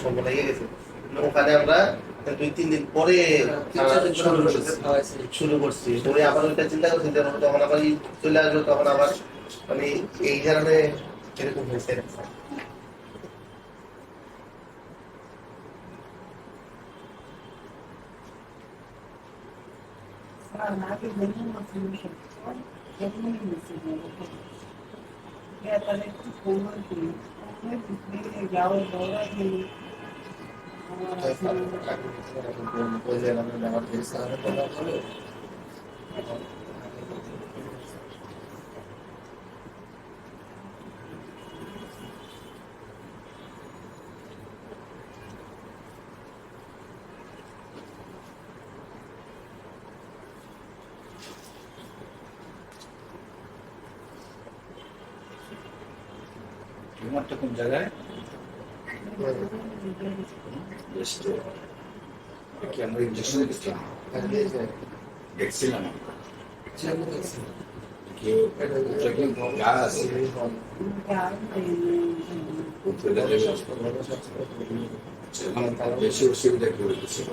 সময় লেগে গেছে। ওখানে আমরা দুই তিন দিন পরে শুরু করছি। পরে আবার ওইটা চিন্তা করছি তখন আবার চলে আসলো তখন আবার মানে এই কারণে এরকম হয়েছে। ব্যবহার করি টিউমারটা কোন জায়গায়? কি আমরা ইঞ্জেকশন দিচ্ছিলাম? দেখছিলাম। বেশি অসুবিধা কি হয়েছিল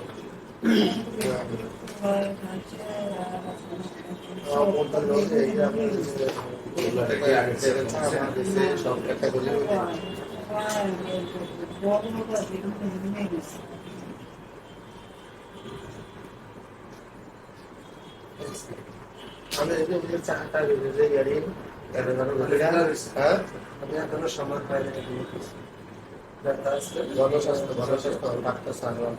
আমি এই যে চারটা বেজে গাড়ি হ্যাঁ আমি এখনও সময় পাইনি জনস্বাস্থ্য জনস্বাস্থ্য ডাক্তার সাহেব